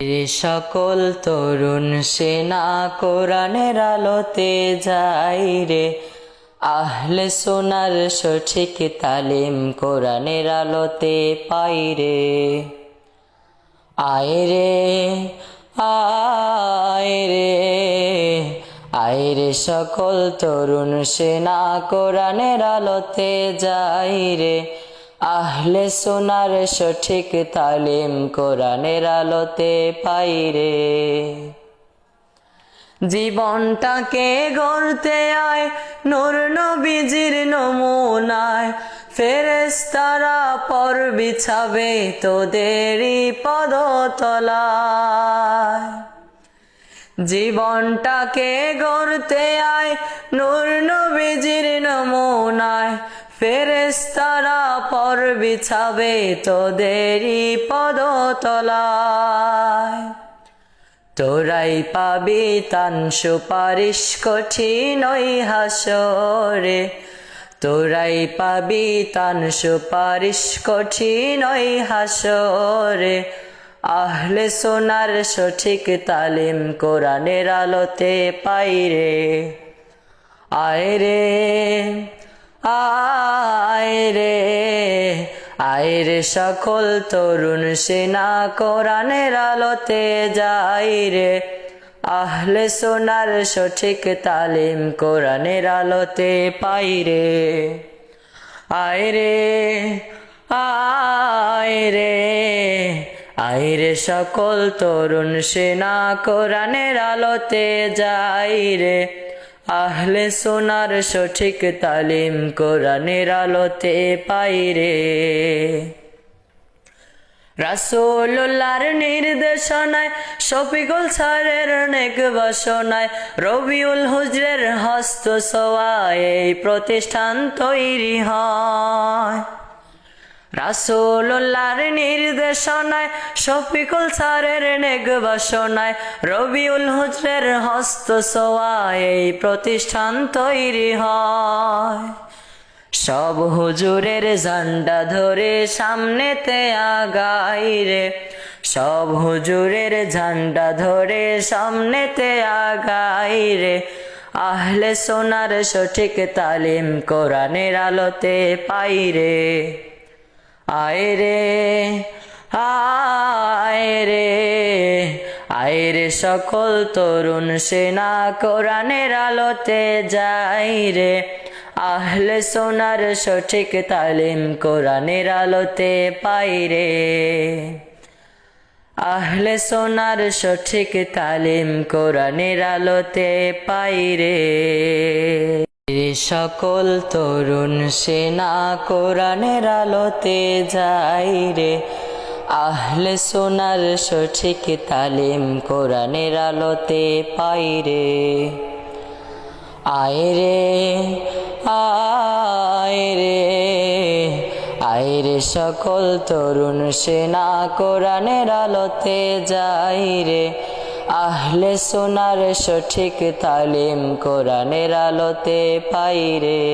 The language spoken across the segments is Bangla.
সকল তরুণ সেনা কোরআনের আলোতে যাই রে। আহলে সোনার সঠিক তালিম কোরআনের আলোতে পাই রে। আয় রে আয় রে আয় রে সকল তরুণ সেনা কোরআনের আলোতে যাই রে। আহলে সোনার সঠিক তালিম কোরআনের আলোতে পাই রে। জীবনটাকে গড়তে আয়, নূর নবীজির নমুনায়। ফেরেস্তারা পর বিছাবে তোদেরই পদতলায়। জীবনটাকে গড়তে আয়, নূর নবীজির নমুনায়। ফেরেস্তারা পর বিছাবে তোদেরই পদতলায়। তোরাই পাবি তান সুপারিশ কঠিন হাসরে। তোরাই পাবি তান সুপারিশ কঠিন হাসরে। আহলে সোনার সঠিক তালিম কোরআনের আলোতে পাই রে, আয় রে আয় রে আয় রে সকল তরুণ সেনা কোরআনের আলোতে যাই রে। আহলে সোনার সঠিক তালিম কোরআনের আলোতে পাই রে। আয় রে আয় রে আয় রে সকল তরুণ সেনা কোরআনের আলোতে যাই রে। আহলে সোনার সঠিক তালিম কোরআনের আলোতে পাই রে। রাসোল্লার নির্দেশনায়, শফিকুল সারের নেক বাসনায়, রবিউল হুজরের হস্ত সোয়ায় এই প্রতিষ্ঠান তৈরি হয়। রাসোল্লার নির্দেশনায়, শফিকুল স্যারের নেক বাসনায় রবিউল হুজরের হস্ত সোয়ায় এই প্রতিষ্ঠান তৈরি হয়। সব হুজুরের ঝান্ডা ধরে সামনেতে আগাই রে। সব হুজুরের ঝান্ডা ধরে সামনেতে আগাই রে। আহলে সোনার সঠিক তালিম কোরআনের আলোতে পাই রে। আয় রে আয় রে আয় রে সকল তরুণ সেনা কোরআনের আলোতে যাই রে। আহলে সোনার সঠিক তালিম কোরআনের আলোতে পাই রে। আহলে সোনার সঠিক তালিম কোরআনের আলোতে পাই রে। সকল তরুণ সেনা কোরআনের আলোতে যাই রে। আহলে সোনার সঠিক তালিম কোরআনের আলোতে পাই রে। আয় রে আয় রে আয় রে সকল তরুণ সেনা কোরআনের আলোতে যাই রে। আহলে সোনার সঠিক তালিম কোরআনের আলোতে পাই রে।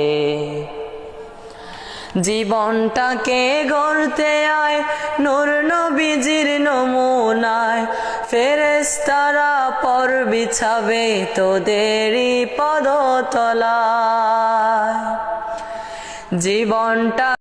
জীবনটাকে গড়তে আয়, নূর নবীজির নমুনায়। ফেরেস্তারা পর বিছাবে তোদেরই পদতলায়। জীবনটা